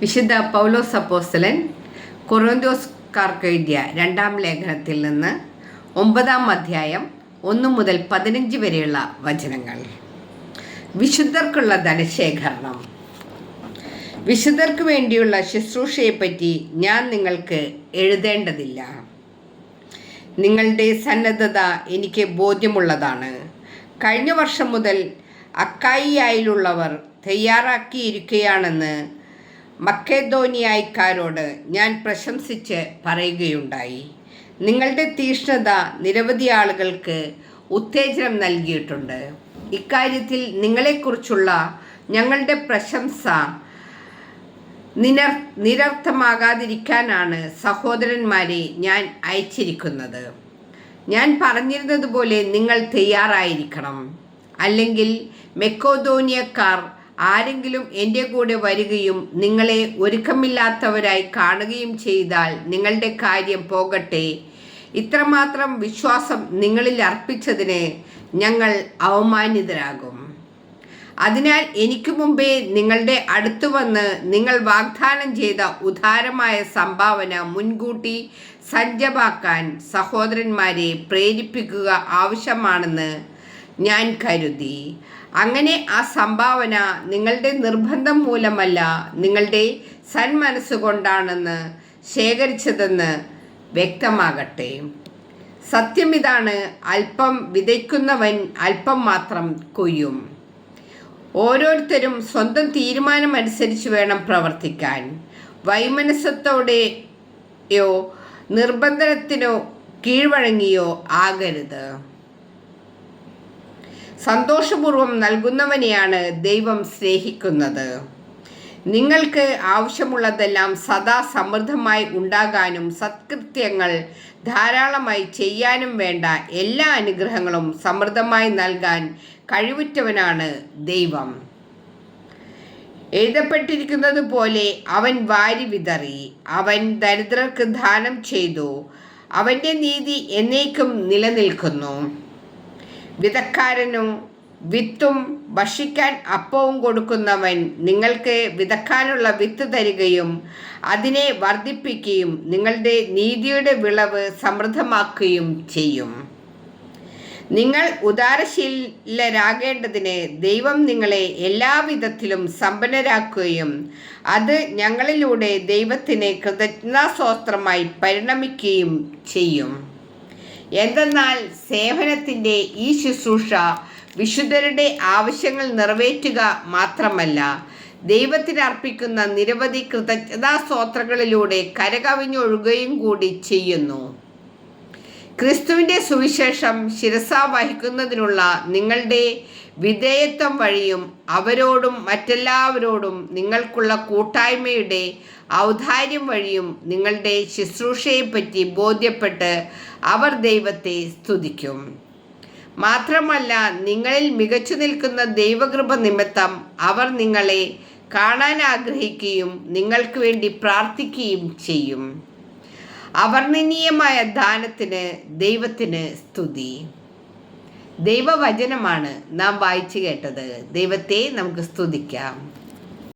വിശുദ്ധ പൗലോസ് അപ്പോസ്തലൻ കൊറോന്തോസ്കാർക്ക് എഴുതിയ രണ്ടാം ലേഖനത്തിൽ നിന്ന് ഒമ്പതാം അധ്യായം ഒന്ന് മുതൽ പതിനഞ്ച് വരെയുള്ള വചനങ്ങൾ. വിശുദ്ധർക്കുള്ള ധനശേഖരണം. വിശുദ്ധർക്ക് വേണ്ടിയുള്ള ശുശ്രൂഷയെപ്പറ്റി ഞാൻ നിങ്ങൾക്ക് എഴുതേണ്ടതില്ല. നിങ്ങളുടെ സന്നദ്ധത എനിക്ക് ബോധ്യമുള്ളതാണ്. കഴിഞ്ഞ വർഷം മുതൽ അക്കായിയായിലുള്ളവർ തയ്യാറാക്കിയിരിക്കുകയാണെന്ന് മക്കേദോനിയായിക്കാരോട് ഞാൻ പ്രശംസിച്ച് പറയുകയുണ്ടായി. നിങ്ങളുടെ തീഷ്ണത നിരവധി ആളുകൾക്ക് ഉത്തേജനം നൽകിയിട്ടുണ്ട്. ഇക്കാര്യത്തിൽ നിങ്ങളെക്കുറിച്ചുള്ള ഞങ്ങളുടെ പ്രശംസ നിനർ നിരർത്ഥമാകാതിരിക്കാനാണ് സഹോദരന്മാരെ ഞാൻ അയച്ചിരിക്കുന്നത്. ഞാൻ പറഞ്ഞിരുന്നതുപോലെ നിങ്ങൾ തയ്യാറായിരിക്കണം. അല്ലെങ്കിൽ മെക്കോദോനിയക്കാർ ആരെങ്കിലും എന്റെ കൂടെ വരികയും നിങ്ങളെ ഒരുക്കമില്ലാത്തവരായി കാണുകയും ചെയ്താൽ നിങ്ങളുടെ കാര്യം പോകട്ടെ. ഇത്രമാത്രം വിശ്വാസം നിങ്ങളിൽ അർപ്പിച്ചതിന് ഞങ്ങൾ അവമാനിതരാകും. അതിനാൽ എനിക്ക് മുമ്പേ നിങ്ങളുടെ അടുത്ത് വന്ന് നിങ്ങൾ വാഗ്ദാനം ചെയ്ത ഉദാരമായ സംഭാവന മുൻകൂട്ടി സജ്ജമാക്കാൻ സഹോദരന്മാരെ പ്രേരിപ്പിക്കുക ആവശ്യമാണെന്ന് ഞാൻ കരുതി. അങ്ങനെ ആ സംഭാവന നിങ്ങളുടെ നിർബന്ധം മൂലമല്ല നിങ്ങളുടെ സന്മനസ്സുകൊണ്ടാണെന്ന് ശേഖരിച്ചതെന്ന് വ്യക്തമാകട്ടെ. സത്യം ഇതാണ് അല്പം വിതയ്ക്കുന്നവൻ അല്പം മാത്രം കൊയ്യും. ഓരോരുത്തരും സ്വന്തം തീരുമാനമനുസരിച്ച് വേണം പ്രവർത്തിക്കാൻ. വൈമനസ്സത്തോടെയോ നിർബന്ധനത്തിനോ കീഴ്വഴങ്ങിയോ ആകരുത്. സന്തോഷപൂർവം നൽകുന്നവനെയാണ് ദൈവം സ്നേഹിക്കുന്നത്. നിങ്ങൾക്ക് ആവശ്യമുള്ളതെല്ലാം സദാ സമൃദ്ധമായി ഉണ്ടാകാനും സത്കൃത്യങ്ങൾ ധാരാളമായി ചെയ്യാനും വേണ്ട എല്ലാ അനുഗ്രഹങ്ങളും സമൃദ്ധമായി നൽകാൻ കഴിവുറ്റവനാണ് ദൈവം. എഴുതപ്പെട്ടിരിക്കുന്നത് പോലെ അവൻ വാരി വിതറി അവൻ ദരിദ്രർക്ക് ദാനം ചെയ്തു അവന്റെ നീതി എന്നേക്കും നിലനിൽക്കുന്നു. വിതക്കാരനും വിത്തും ഭക്ഷിക്കാൻ അപ്പവും കൊടുക്കുന്നവൻ നിങ്ങൾക്ക് വിതക്കാനുള്ള വിത്ത് തരികയും അതിനെ വർദ്ധിപ്പിക്കുകയും നിങ്ങളുടെ നീതിയുടെ വിളവ് സമൃദ്ധമാക്കുകയും ചെയ്യും. നിങ്ങൾ ഉദാരശീലരാകേണ്ടതിന് ദൈവം നിങ്ങളെ എല്ലാവിധത്തിലും സമ്പന്നരാക്കുകയും അത് ഞങ്ങളിലൂടെ ദൈവത്തിന് കൃതജ്ഞതാസ്തോത്രമായി പരിണമിക്കുകയും ചെയ്യും. എന്തെന്നാൽ സേവനത്തിന്റെ ഈ ശുശ്രൂഷ വിശുദ്ധരുടെ ആവശ്യങ്ങൾ നിറവേറ്റുക മാത്രമല്ല ദൈവത്തിന് അർപ്പിക്കുന്ന നിരവധി കൃതജ്ഞതാസ്തോത്രങ്ങളിലൂടെ കരകവിഞ്ഞൊഴുകുകയും കൂടി ചെയ്യുന്നു. ക്രിസ്തുവിന്റെ സുവിശേഷം ശിരസ വഹിക്കുന്നതിനുള്ള നിങ്ങളുടെ വിധേയത്വം വഴിയും അവരോടും മറ്റെല്ലാവരോടും നിങ്ങൾക്കുള്ള കൂട്ടായ്മയുടെ ഔദാര്യം വഴിയും നിങ്ങളുടെ ശുശ്രൂഷയെപ്പറ്റി ബോധ്യപ്പെട്ട് അവർ ദൈവത്തെ സ്തുതിക്കും. മാത്രമല്ല നിങ്ങളിൽ മികച്ചു നിൽക്കുന്ന ദൈവകൃപ നിമിത്തം അവർ നിങ്ങളെ കാണാൻ ആഗ്രഹിക്കുകയും നിങ്ങൾക്ക് വേണ്ടി പ്രാർത്ഥിക്കുകയും ചെയ്യും. അവർണനീയമായ ദാനത്തിന് ദൈവത്തിന് സ്തുതി. ദൈവവചനമാണ് നാം വായിച്ചു കേട്ടത്. ദൈവത്തെ നമുക്ക് സ്തുതിക്കാം.